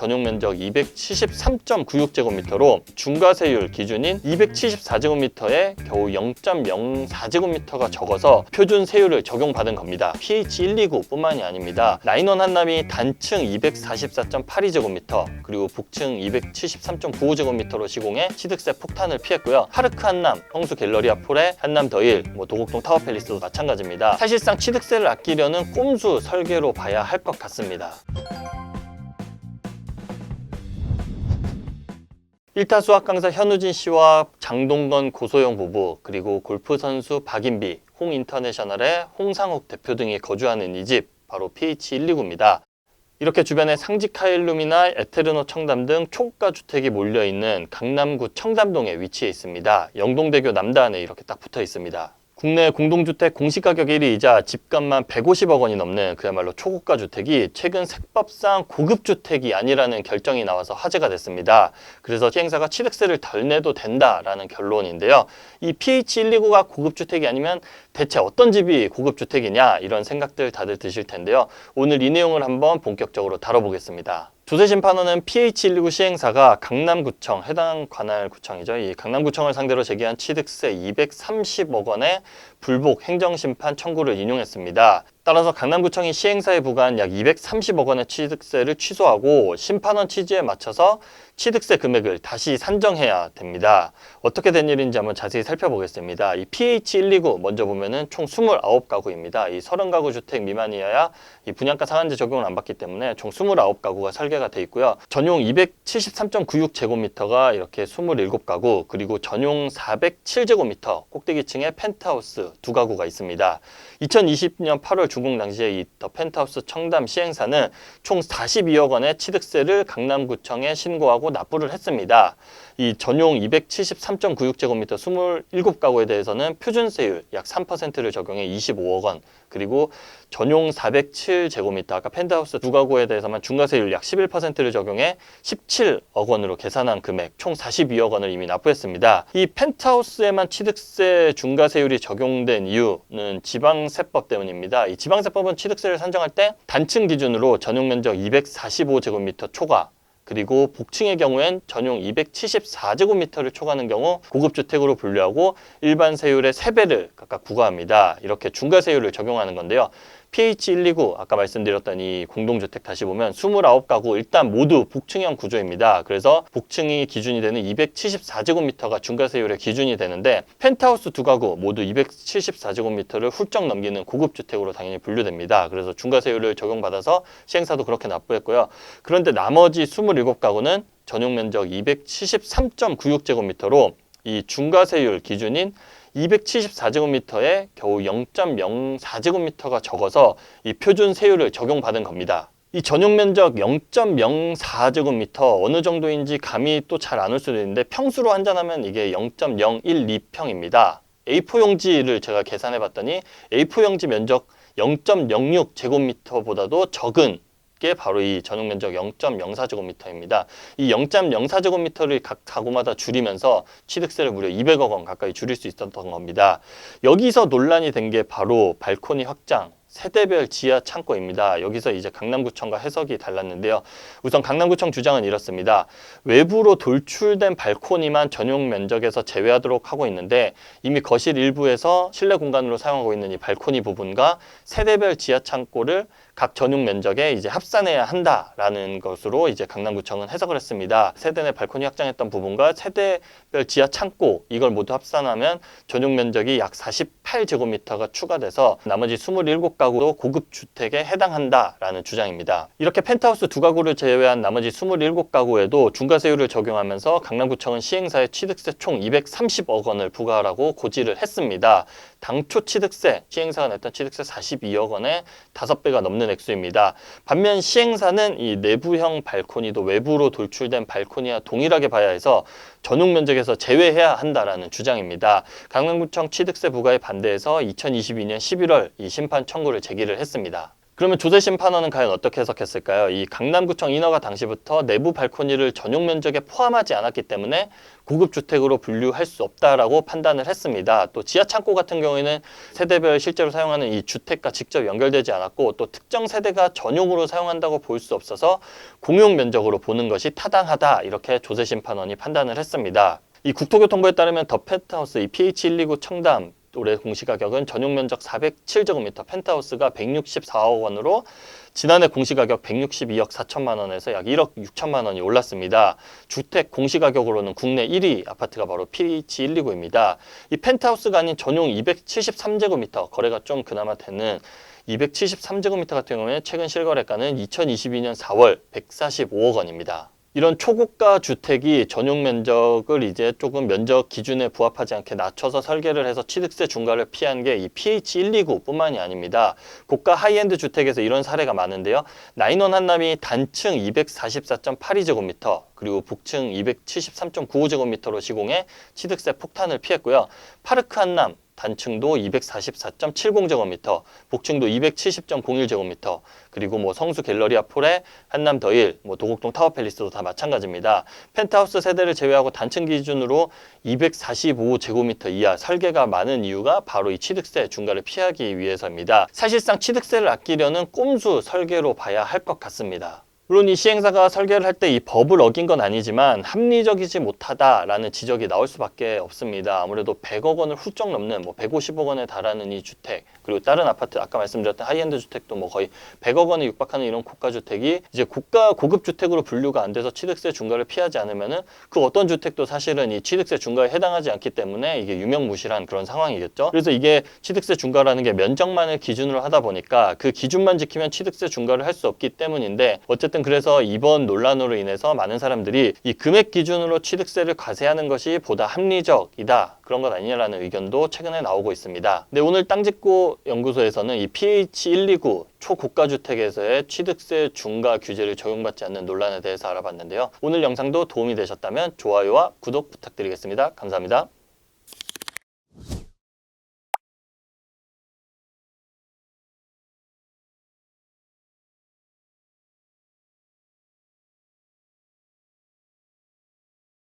전용 면적 273.96제곱미터로 중과세율 기준인 274제곱미터에 겨우 0.04제곱미터가 적어서 표준 세율을 적용받은 겁니다. pH 129뿐만이 아닙니다. 라인원 한남이 단층 244.82제곱미터 그리고 북층 273.95제곱미터로 시공해 취득세 폭탄을 피했고요. 파르크 한남, 성수 갤러리아 폴의 한남 더일, 뭐 도곡동 타워 팰리스도 마찬가지입니다. 사실상 취득세를 아끼려는 꼼수 설계로 봐야 할 것 같습니다. 일타 수학 강사 현우진 씨와 장동건 고소영 부부 그리고 골프 선수 박인비, 홍 인터내셔널의 홍상욱 대표 등이 거주하는 이 집 바로 PH 129입니다. 이렇게 주변에 상지카일룸이나 에테르노 청담 등 초고가 주택이 몰려 있는 강남구 청담동에 위치해 있습니다. 영동대교 남단에 이렇게 딱 붙어 있습니다. 국내 공동주택 공시가격 1위이자 집값만 150억 원이 넘는 그야말로 초고가 주택이 최근 색법상 고급 주택이 아니라는 결정이 나와서 화제가 됐습니다. 그래서 시행사가 취득세를 덜 내도 된다라는 결론인데요. 이 PH129가 고급 주택이 아니면 대체 어떤 집이 고급 주택이냐 이런 생각들 다들 드실 텐데요. 오늘 이 내용을 한번 본격적으로 다뤄보겠습니다. 조세 심판원은 PH129 시행사가 강남구청, 해당 관할 구청이죠. 이 강남구청을 상대로 제기한 취득세 230억 원의 불복 행정심판 청구를 인용했습니다. 따라서 강남구청이 시행사에 부과한 약 230억 원의 취득세를 취소하고 심판원 취지에 맞춰서 취득세 금액을 다시 산정해야 됩니다. 어떻게 된 일인지 한번 자세히 살펴보겠습니다. 이 PH129 먼저 보면은 총 29가구입니다. 이 30가구 주택 미만이어야 이 분양가 상한제 적용을 안 받기 때문에 총 29가구가 설계가 돼 있고요. 전용 273.96 제곱미터가 이렇게 27가구 그리고 전용 407제곱미터 꼭대기층에 펜트하우스 두 가구가 있습니다. 2020년 8월 준공 당시에 이 더 펜트하우스 청담 시행사는 총 42억 원의 취득세를 강남구청에 신고하고 납부를 했습니다. 이 전용 273.96제곱미터 27가구에 대해서는 표준세율 약 3%를 적용해 25억 원, 그리고 전용 407제곱미터 아까 펜트하우스 두 가구에 대해서만 중과세율 약 11%를 적용해 17억 원으로 계산한 금액 총 42억 원을 이미 납부했습니다. 이 펜트하우스에만 취득세 중과세율이 적용된 이유는 지방세법 때문입니다. 이 지방세법은 취득세를 산정할 때 단층 기준으로 전용 면적 245제곱미터 초과 그리고 복층의 경우엔 전용 274제곱미터를 초과하는 경우 고급주택으로 분류하고 일반 세율의 3배를 각각 부과합니다. 이렇게 중과세율을 적용하는 건데요. PH129 아까 말씀드렸던 이 공동주택 다시 보면 29가구 일단 모두 복층형 구조입니다. 그래서 복층이 기준이 되는 274제곱미터가 중과세율의 기준이 되는데 펜트하우스 두 가구 모두 274제곱미터를 훌쩍 넘기는 고급 주택으로 당연히 분류됩니다. 그래서 중과세율을 적용받아서 시행사도 그렇게 납부했고요. 그런데 나머지 27가구는 전용 면적 273.96제곱미터로 이 중과세율 기준인 274제곱미터에 겨우 0.04제곱미터가 적어서 이 표준 세율을 적용받은 겁니다. 이 전용 면적 0.04제곱미터 어느 정도인지 감이 또 잘 안 올 수도 있는데 평수로 환산하면 이게 0.012평입니다. A4 용지를 제가 계산해 봤더니 A4 용지 면적 0.06제곱미터보다도 적은 게 바로 이 전용 면적 0.04제곱미터입니다. 이 0.04제곱미터를 각 가구마다 줄이면서 취득세를 무려 200억 원 가까이 줄일 수 있었던 겁니다. 여기서 논란이 된 게 바로 발코니 확장 세대별 지하 창고입니다. 여기서 이제 강남구청과 해석이 달랐는데요. 우선 강남구청 주장은 이렇습니다. 외부로 돌출된 발코니만 전용 면적에서 제외하도록 하고 있는데 이미 거실 일부에서 실내 공간으로 사용하고 있는 이 발코니 부분과 세대별 지하 창고를 각 전용 면적에 이제 합산해야 한다라는 것으로 이제 강남구청은 해석을 했습니다. 세대 내 발코니 확장했던 부분과 세대별 지하 창고 이걸 모두 합산하면 전용 면적이 약 48제곱미터가 추가돼서 나머지 27가구도 고급 주택에 해당한다라는 주장입니다. 이렇게 펜트하우스 두 가구를 제외한 나머지 27가구에도 중과세율을 적용하면서 강남구청은 시행사에 취득세 총 230억 원을 부과하라고 고지를 했습니다. 당초 취득세, 시행사가 냈던 취득세 42억 원에 5배가 넘는 액수입니다. 반면 시행사는 이 내부형 발코니도 외부로 돌출된 발코니와 동일하게 봐야 해서 전용 면적에서 제외해야 한다라는 주장입니다. 강남구청 취득세 부과에 반대해서 2022년 11월 이 심판 청구를 제기를 했습니다. 그러면 조세 심판원은 과연 어떻게 해석했을까요? 이 강남구청 인허가 당시부터 내부 발코니를 전용 면적에 포함하지 않았기 때문에 고급 주택으로 분류할 수 없다라고 판단을 했습니다. 또 지하 창고 같은 경우에는 세대별 실제로 사용하는 이 주택과 직접 연결되지 않았고 또 특정 세대가 전용으로 사용한다고 볼 수 없어서 공용 면적으로 보는 것이 타당하다 이렇게 조세 심판원이 판단을 했습니다. 이 국토교통부에 따르면 더 펜트하우스 이 PH129 청담 올해 공시가격은 전용 면적 407제곱미터 펜트하우스가 164억 원으로 지난해 공시가격 162억 4천만 원에서 약 1억 6천만 원이 올랐습니다. 주택 공시가격으로는 국내 1위 아파트가 바로 PH129입니다. 이 펜트하우스가 아닌 전용 273제곱미터 거래가 좀 그나마 되는 273제곱미터 같은 경우에 최근 실거래가는 2022년 4월 145억 원입니다. 이런 초고가 주택이 전용 면적을 이제 조금 면적 기준에 부합하지 않게 낮춰서 설계를 해서 취득세 중과를 피한 게 이 PH129뿐만이 아닙니다. 고가 하이엔드 주택에서 이런 사례가 많은데요. 나인원 한남이 단층 244.82제곱미터 그리고 북층 273.95제곱미터로 시공해 취득세 폭탄을 피했고요. 파르크 한남 단층도 244.70제곱미터, 북층도 270.01제곱미터, 그리고 뭐 성수 갤러리 아 폴의 한남 더일, 뭐 도곡동 타워 팰리스도 다 마찬가지입니다. 펜트하우스 세대를 제외하고 단층 기준으로 245제곱미터 이하 설계가 많은 이유가 바로 이 취득세 중과를 피하기 위해서입니다. 사실상 취득세를 아끼려는 꼼수 설계로 봐야 할 것 같습니다. 물론 이 시행사가 설계를 할 때 이 법을 어긴 건 아니지만 합리적이지 못하다라는 지적이 나올 수밖에 없습니다. 아무래도 100억 원을 훌쩍 넘는 뭐 150억 원에 달하는 이 주택 그리고 다른 아파트 아까 말씀드렸던 하이엔드 주택도 뭐 거의 100억 원에 육박하는 이런 고가 주택이 이제 고가 고급 주택으로 분류가 안 돼서 취득세 중과를 피하지 않으면은 그 어떤 주택도 사실은 이 취득세 중과에 해당하지 않기 때문에 이게 유명무실한 그런 상황이겠죠. 그래서 이게 취득세 중과라는 게 면적만을 기준으로 하다 보니까 그 기준만 지키면 취득세 중과를 할 수 없기 때문인데 어쨌든 그래서 이번 논란으로 인해서 많은 사람들이 이 금액 기준으로 취득세를 과세하는 것이 보다 합리적이다 그런 것 아니냐라는 의견도 최근에 나오고 있습니다. 근데 오늘 땅 짓고 연구소에서는 이 PH129 초고가 주택에서의 취득세 중과 규제를 적용받지 않는 논란에 대해서 알아봤는데요. 오늘 영상도 도움이 되셨다면 좋아요와 구독 부탁드리겠습니다. 감사합니다.